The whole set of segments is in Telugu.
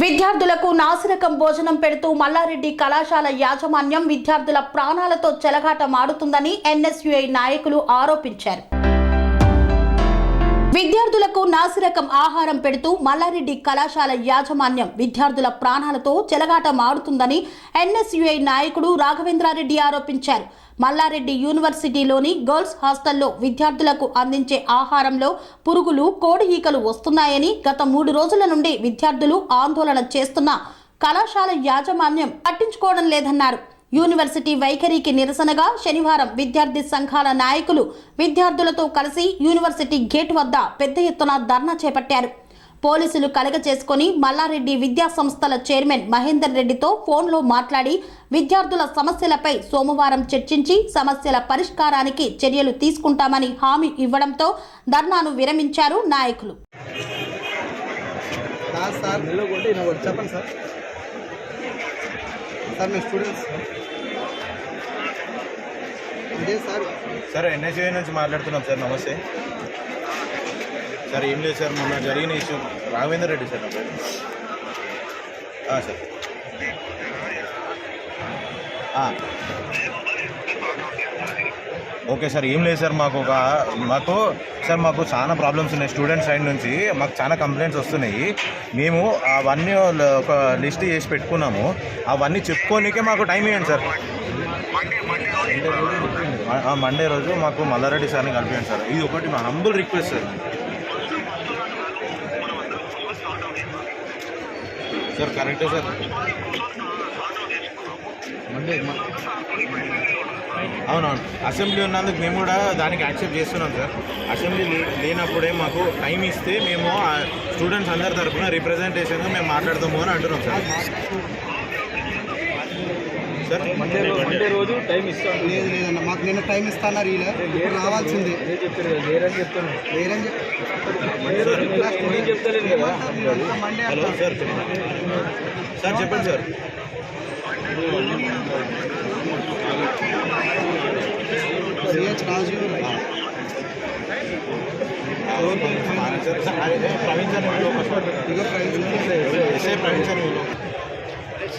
విద్యార్థులకు నాసిరకం భోజనం పెడుతూ మల్లారెడ్డి కళాశాల యాజమాన్యం విద్యార్థుల ప్రాణాలతో చెలగాటమాడుతుందని ఎన్ఎస్యుఐ నాయకులు ఆరోపించారు. విద్యార్థులకు నాసిరకం ఆహారం పెడుతూ మల్లారెడ్డి కళాశాల యాజమాన్యం విద్యార్థుల ప్రాణాలతో చెలగాటమాడుతుందని ఎన్ఎస్యుఐ నాయకుడు రాఘవేంద్రారెడ్డి ఆరోపించారు. మల్లారెడ్డి యూనివర్సిటీలోని గర్ల్స్ హాస్టల్లో విద్యార్థులకు అందించే ఆహారంలో పురుగులు కోడి ఈకలు వస్తున్నాయని గత మూడు రోజుల నుండి విద్యార్థులు ఆందోళన చేస్తున్న కళాశాల యాజమాన్యం పట్టించుకోవడం లేదన్నారు. యూనివర్సిటీ వైఖరికి నిరసనగా శనివారం విద్యార్థి సంఘాల నాయకులు విద్యార్థులతో కలిసి యూనివర్సిటీ గేట్ వద్ద పెద్ద ఎత్తున ధర్నా చేపట్టారు. పోలీసులు కలగ చేసుకుని మల్లారెడ్డి విద్యా సంస్థల చైర్మన్ మహేందర్ రెడ్డితో ఫోన్లో మాట్లాడి విద్యార్థుల సమస్యలపై సోమవారం చర్చించి సమస్యల పరిష్కారానికి చర్యలు తీసుకుంటామని హామీ ఇవ్వడంతో ధర్నాను విరమించారు నాయకులు. కాదు సార్ చెప్పండి సార్. సార్ మేము స్టూడెంట్స్. ఇదే సార్. సార్ ఎన్ఎస్ఏ నుంచి మాట్లాడుతున్నాం సార్ నమస్తే. సార్ ఏం లేదు సార్ మొన్న జరిగిన ఇష్యూ. రాఘవేందర్ రెడ్డి సార్ నా సార్. ఓకే సార్ ఏం లేదు సార్ మాకు ఒక మాకు సార్ మాకు చాలా ప్రాబ్లమ్స్ ఉన్నాయి. స్టూడెంట్ సైడ్ నుంచి మాకు చాలా కంప్లైంట్స్ వస్తున్నాయి. మేము అవన్నీ ఒక లిస్ట్ చేసి పెట్టుకున్నాము. అవన్నీ చెప్పుకోనికే మాకు టైం ఇవ్వండి సార్. మండే రోజు మాకు మల్లారెడ్డి సార్ని కలిపించండి సార్. ఇది ఒకటి మా హంబుల్ రిక్వెస్ట్ సార్. సార్ కరెక్టే సార్. అవునవును. అసెంబ్లీ ఉన్నందుకు మేము కూడా దానికి యాక్సెప్ట్ చేస్తున్నాం సార్. అసెంబ్లీ లే- లేనప్పుడే మాకు టైం ఇస్తే మేము స్టూడెంట్స్ అందరి తరఫున రిప్రజెంటేషన్గా మేము మాట్లాడతాము అని అంటున్నాం సార్. సార్? మండే రోజు మండే రోజు. టైం ఇస్తాను. లేదు లేదన్న మాకు నిన్న టైం ఇస్తాన్నారు ఇలా ఇప్పుడు రావాల్సింది. లేరని చెప్తాను హలో సార్. సార్ చెప్పండి sir. CH Raju Praveen sir prize SI Praveen sir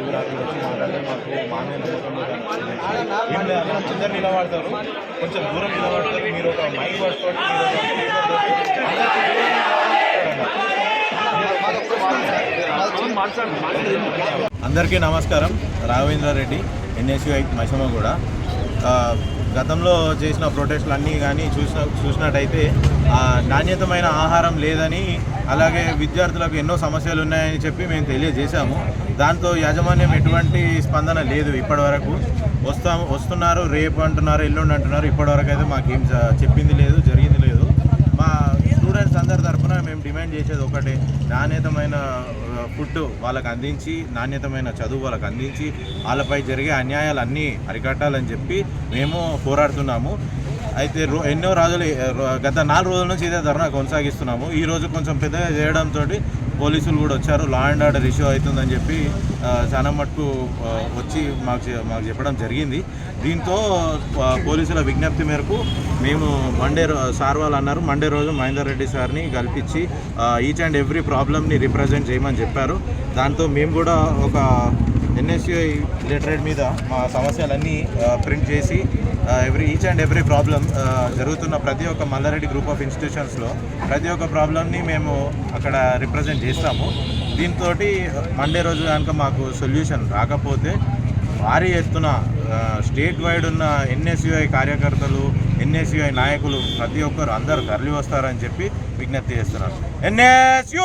Telugu ఆరుగురు వచ్చి మాట్లాడితే మాకు మానే నమ్మకం లేదు అందరం కింద నిలబడతారు కొంచెం దూరం నిలబడతారు మీరు ఒక మైక్ పట్టుకోండి అందరికీ నమస్కారం. రాఘవేంద్ర రెడ్డి ఎన్ఎస్యుఐ మహిమ కూడా గతంలో చేసిన ప్రొటెస్ట్లు అన్నీ కానీ చూసిన చూసినట్టయితే నాణ్యతమైన ఆహారం లేదని అలాగే విద్యార్థులకు ఎన్నో సమస్యలు ఉన్నాయని చెప్పి మేము తెలియజేశాము. దాంతో యాజమాన్యం ఎటువంటి స్పందన లేదు ఇప్పటివరకు. వస్తాము వస్తున్నారు రేపు అంటున్నారు ఎల్లుండి అంటున్నారు ఇప్పటివరకు అయితే మాకేం చెప్పింది లేదు. జరిగింది స్టూడెంట్స్ అందరి తరఫున మేము డిమాండ్ చేసేది ఒకటే నాణ్యతమైన ఫుడ్ వాళ్ళకు అందించి నాణ్యతమైన చదువు వాళ్ళకి అందించి వాళ్ళపై జరిగే అన్యాయాలు అన్నీ అరికట్టాలని చెప్పి మేము పోరాడుతున్నాము. అయితే ఎన్నో రోజులు గత నాలుగు రోజుల నుంచి ఇదే ధర్నా కొనసాగిస్తున్నాము. ఈ రోజు కొంచెం పెద్దగా చేయడంతో పోలీసులు కూడా వచ్చారు. లా అండ్ ఆర్డర్ ఇష్యూ అవుతుందని చెప్పి చాలా మటుకు వచ్చి మాకు మాకు చెప్పడం జరిగింది. దీంతో పోలీసుల విజ్ఞప్తి మేరకు మేము మండే సార్ వాళ్ళు అన్నారు. మండే రోజు మహేందర్ రెడ్డి సార్ని కల్పించి ఈచ్ అండ్ ఎవ్రీ ప్రాబ్లమ్ని రిప్రజెంట్ చేయమని చెప్పారు. దాంతో మేము కూడా ఒక ఎన్ఎస్యుఐ రిలేటెడ్ మీద మా సమస్యలన్నీ ప్రింట్ చేసి every each and every problem జరుగుతున్న ప్రతి ఒక్క మల్లారెడ్డి గ్రూప్ ఆఫ్ ఇన్స్టిట్యూషన్స్లో ప్రతి ఒక్క ప్రాబ్లమ్ని మేము అక్కడ రిప్రజెంట్ చేస్తాము. దీంతో మండే రోజు కనుక మాకు సొల్యూషన్ రాకపోతే భారీ ఎత్తున స్టేట్ వైడ్ ఉన్న ఎన్ఎస్యుఐ కార్యకర్తలు ఎన్ఎస్యుఐ నాయకులు ప్రతి ఒక్కరు అందరూ తరలి వస్తారని చెప్పి విజ్ఞప్తి చేస్తున్నారు ఎన్ఎస్యు